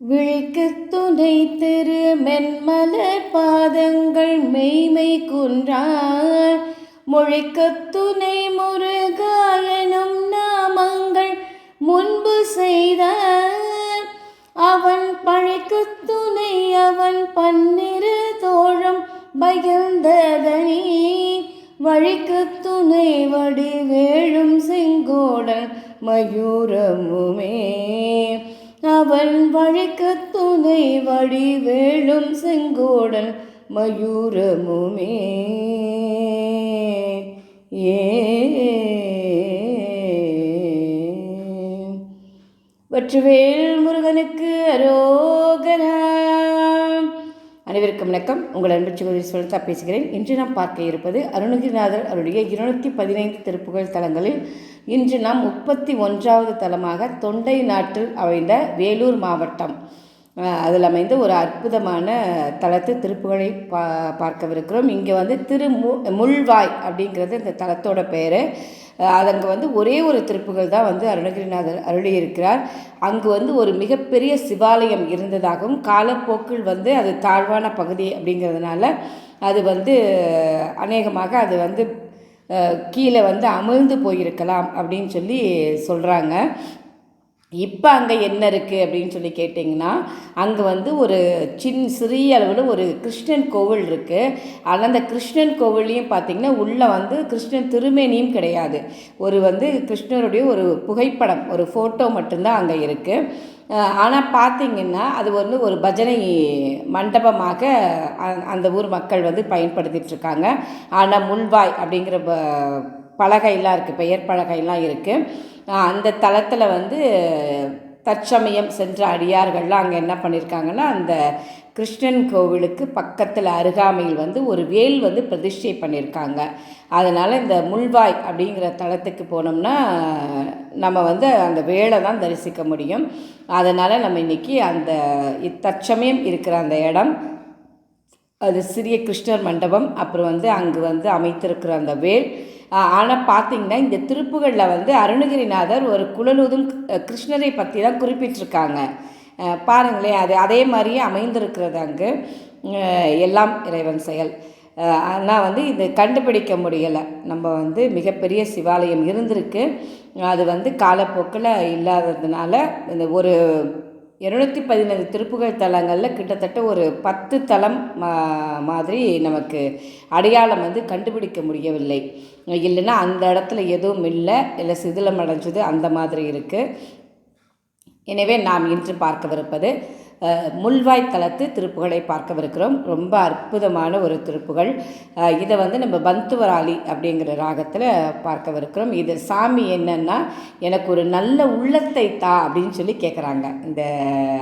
விழிக்கு துணை திரு மென்மலர் பாதங்கள் மெய்மை குன்றார். மொழிக்கு துணை முருகாயனும் நாமங்கள் முன்பு செய்தார். அவன் பழிக்கு துணை அவன் பன்னிரு தோழம் பகிர்ந்ததனி வழிக்கு துணை வடிவேழும் செங்கோடன் மயு துணை வடிவேளும் செங்கோடல் மயூரமுமே. ஏ. வெற்றிவேல் முருகனுக்கு அரோகரா அனைவருக்கும் வணக்கம். உங்கள் அன்பு சகோதரி சொல்லித்தா பேசுகிறேன். இன்று நாம் பார்க்க இருப்பது அருணகிரிநாதர் அவருடைய இருநூற்றி பதினைந்து திருப்புகழ் தலங்களில் இன்று நாம் முப்பத்தி ஒன்றாவது தலமாக தொண்டை நாட்டில் அமைந்த வேலூர் மாவட்டம். அதில் அமைந்த ஒரு அற்புதமான தலத்து திருப்புகழை பா பார்க்கவிருக்கிறோம். இங்கே வந்து திரு மு முள்வாய் அப்படிங்கிறது இந்த தலத்தோட பெயர். அதங்கே வந்து ஒரே ஒரு திருப்புகள் தான் வந்து அருணகிரிநாதர் அருளியிருக்கிறார். அங்கு வந்து ஒரு மிகப்பெரிய சிவாலயம் இருந்ததாகவும் காலப்போக்கில் வந்து அது தாழ்வான பகுதி அப்படிங்கிறதுனால அது வந்து அநேகமாக அது வந்து கீழே வந்து அமிழ்ந்து போயிருக்கலாம் அப்படின்னு சொல்லி சொல்கிறாங்க இப்போ அங்கே என்ன இருக்குது அப்படின்னு சொல்லி கேட்டிங்கன்னா அங்கே வந்து ஒரு சின் சிறிய அளவில் ஒரு கிருஷ்ணன் கோவில் இருக்குது ஆனால் அந்த கிருஷ்ணன் கோவில்லையும் பார்த்திங்கன்னா உள்ளே வந்து கிருஷ்ணன் திருமேனியும் கிடையாது. ஒரு வந்து கிருஷ்ணருடைய ஒரு புகைப்படம் ஒரு ஃபோட்டோ மட்டும்தான் அங்கே இருக்குது ஆனால் பார்த்திங்கன்னா அது வந்து ஒரு பஜனை மண்டபமாக அந்த ஊர் மக்கள் வந்து பயன்படுத்திகிட்ருக்காங்க ஆனால் முள்வாய் அப்படிங்கிற ப பலகையெல்லாம் இருக்குது பெயர் பலகையெல்லாம் இருக்குது அந்த தளத்தில் வந்து தற்சமயம் சென்ற அடியார்கள்லாம் அங்கே என்ன பண்ணியிருக்காங்கன்னா அந்த கிருஷ்ணன் கோவிலுக்கு பக்கத்தில் அருகாமையில் வந்து ஒரு வேல் வந்து பிரதிஷ்டை பண்ணியிருக்காங்க அதனால் இந்த முள்வாய் அப்படிங்கிற தளத்துக்கு போனோம்னா நம்ம வந்து அந்த வேலை தான் தரிசிக்க முடியும். அதனால் நம்ம இன்றைக்கி அந்த தற்சமயம் இருக்கிற அந்த இடம் அது சிறிய கிருஷ்ணர் மண்டபம் அப்புறம் வந்து அங்கு வந்து அமைத்திருக்கிற அந்த வேல் ஆனால் பார்த்திங்கன்னா இந்த திருப்புகளில் வந்து அருணகிரிநாதர் ஒரு குழலுதும் கிருஷ்ணரை பற்றி தான் குறிப்பிட்டிருக்காங்க பாருங்களேன் அது அதே மாதிரியே அமைந்திருக்கிறது அங்கு. எல்லாம் இறைவன் செயல். ஆனால் வந்து இது கண்டுபிடிக்க முடியலை. நம்ம வந்து மிகப்பெரிய சிவாலயம் இருந்திருக்கு. அது வந்து காலப்போக்கில் இல்லாததுனால இந்த ஒரு இருநூற்றி பதினைந்து திருப்புகழ் தலங்களில் கிட்டத்தட்ட ஒரு பத்து தலம் மா மாதிரி நமக்கு அடையாளம் வந்து கண்டுபிடிக்க முடியவில்லை. இல்லைன்னா அந்த இடத்துல எதுவும் இல்லை. இல்லை சிதிலம் அடைஞ்சது அந்த மாதிரி இருக்குது எனவே நாம் இன்று பார்க்கவிருப்பது முள்வாய் தளத்து திருப்புகளை பார்க்கவிருக்கிறோம். ரொம்ப அற்புதமான ஒரு திருப்புகள். இதை வந்து நம்ம பந்துவராளி அப்படிங்கிற ராகத்தில் பார்க்கவிருக்கிறோம். இது சாமி என்னன்னா எனக்கு ஒரு நல்ல உள்ளத்தை தா அப்படின்னு சொல்லி கேட்குறாங்க இந்த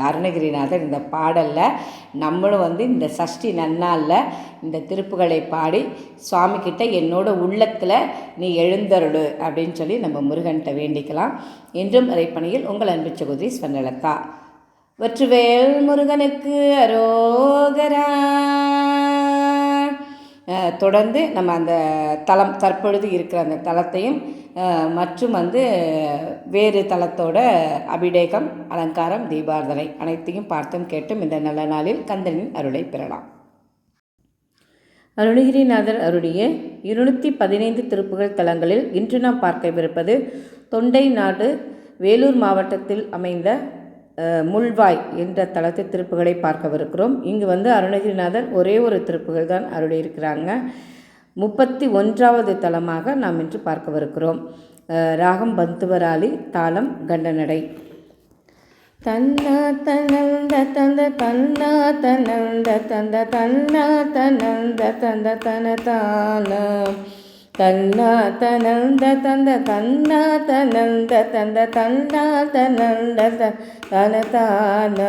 அருணகிரிநாதர் இந்த பாடலில் நம்மளும் வந்து இந்த சஷ்டி நன்னாளில் இந்த திருப்புகளை பாடி சுவாமிக்கிட்ட என்னோட உள்ளத்தில் நீ எழுந்தருடு அப்படின்னு சொல்லி நம்ம முருகன்கிட்ட வேண்டிக்கலாம். என்றும் அரைப்பணியில் உங்கள் அன்பு சகோதரி ஸ்வர்ணலதா. வெற்றுவேல் முருகனுக்கு அரோகரா. தொடர்ந்து நம்ம அந்த தலம் தற்பொழுது இருக்கிற அந்த தலத்தையும் மற்றும் வந்து வேறு தலத்தோட அபிடேகம் அலங்காரம் தீபார்த்தனை அனைத்தையும் பார்த்தும் கேட்டும் இந்த நல்ல நாளில் கந்தனின் அருளை பெறலாம். அருணகிரிநாதர் அருடைய இருநூற்றி பதினைந்து திருப்புகள் தலங்களில் இன்று நாம் பார்க்கவிருப்பது தொண்டை நாடு வேலூர் மாவட்டத்தில் அமைந்த முள்வாய் என்ற தளத்து திருப்புகளை பார்க்கவிருக்கிறோம். இங்கு வந்து அருணகிரிநாதர் ஒரே ஒரு திருப்புகள் தான் அருளியிருக்கிறாங்க. முப்பத்தி ஒன்றாவது தலமாக நாம் இன்று பார்க்கவிருக்கிறோம். ராகம் பந்துவராளி தாளம் கண்டநடை தன்னா தனந்த தந்த தன்னா தனந்த தந்த தன்னா தனந்த தந்த தன தானம் தன்னா தனந்த தந்த தன்னா தனந்த தந்த தன்னா தனந்த தன தான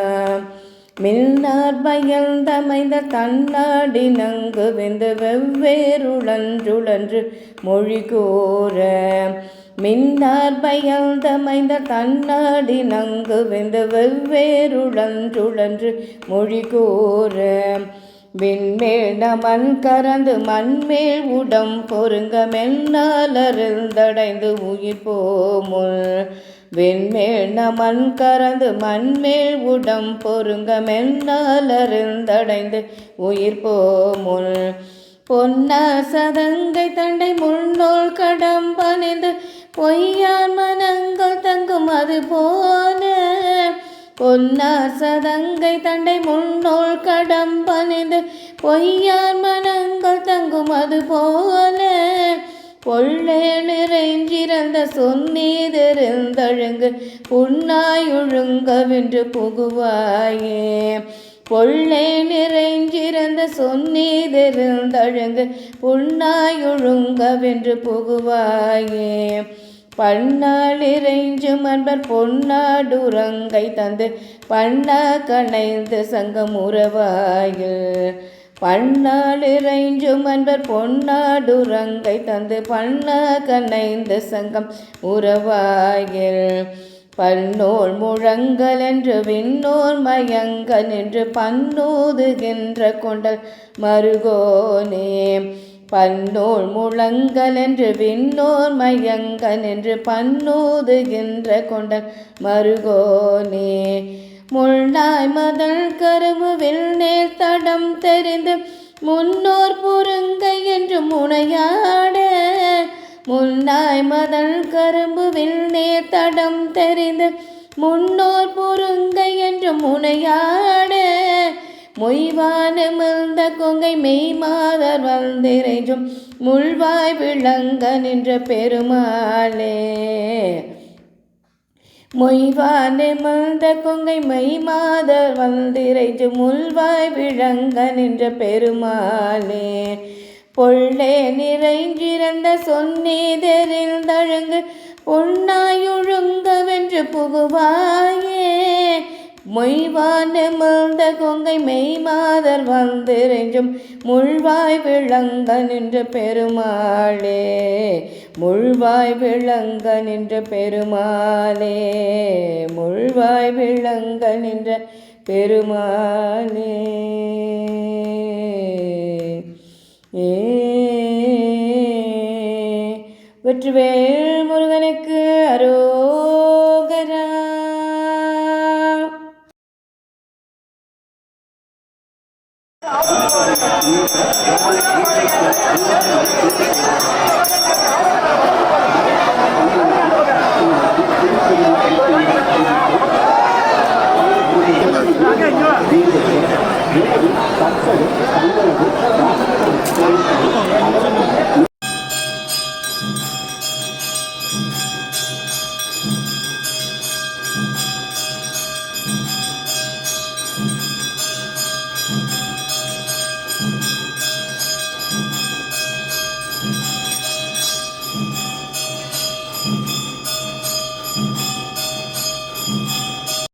மின்னார் பயந்தமைந்த தன்னாடி நங்கு வெந்து வெவ்வேறுழன்றுழன்று மொழி கூற மின்னார் பயந்தமைந்த தன்னாடி நங்கு வெந்து வெவ்வேறுழன்றுழன்று மொழி கூற விண்மேல் நமன் கறந்து மண்மேல் உடம் பொருங்க மென்னாலருந்தடைந்து உயிர் போமுல் விண்மேல் நமன் கறந்து மண்மேல் உடம் பொருங்க மென்னாலருந்தடைந்து உயிர் போமுல் பொன்னா சதங்கை தண்டை முன்னோள் கடம் பணிந்து பொய்யான் மனங்கள் தங்கும் அது போல பொன்னார் சதங்கை தண்டை முன்னோள் கடம் பணிந்து பொய்யார் மனங்கள் தங்கும் அது போல. பொள்ளே நிறைஞ்சிறந்த சொன்னீதிருந்தழுங்கு புண்ணாயுழுங்கவென்று புகுவாயே. பொள்ளே நிறைஞ்சிறந்த சொன்னீதிருந்தழுங்கு புண்ணாயுழுங்கவென்று புகுவாயே. பன்னாளிரைஞ்சும் மன்பர் பொன்னாடுரங்கை தந்து பண்ணா கணைந்து சங்கம் உறவாயில். பன்னாளிரைஞ்சும் அன்பர் பொன்னாடுரங்கை தந்து பண்ணா கணைந்து சங்கம் உறவாயில். பன்னோர் முழங்கல் என்று விண்ணோர் மயங்க என்று பன்னூதுகின்ற கொண்டல் மருகோனே. பன்னோர் முழங்கல் என்று விண்ணோர் மயங்க என்று பன்னூதுகின்ற கொண்ட மருகோனே. முள்ளாய் மதழ் கரும்பு வில்நேர் தடம் தெரிந்து முன்னோர் பொருங்கை என்று முனையாட. முன்னாய் மதழ் கரும்பு வில்நேர் தடம் தெரிந்து முன்னோர் பொருங்கை என்று முனையாட. மொய்வான மிழ்ந்த கொங்கை மெய்மாதர் வந்திரைஞ்சும் முள்வாய் விளங்க நின்ற பெருமாளே. மொய்வான மிழ்ந்த கொங்கை மெய்மாதர் வந்திரைஞ்சு முள்வாய் விளங்க நின்ற பெருமாளே. பொள்ளே நிறைஞ்சிறந்த சொன்னீதரில் தழுங்கு பொன்னாயுழுங்கவென்று புகுவாய் மொய்வான் நிமிர்ந்த கொங்கை மெய்மாதர் மாதர் முழ்வாய் விளங்க நின்ற பெருமாளே முழ்வாய் விளங்க நின்ற பெருமாளே முழ்வாய் விளங்க நின்ற பெருமாளே. ஏ வெற்றிவேல் முருகனுக்கு அரோகரா Baksana.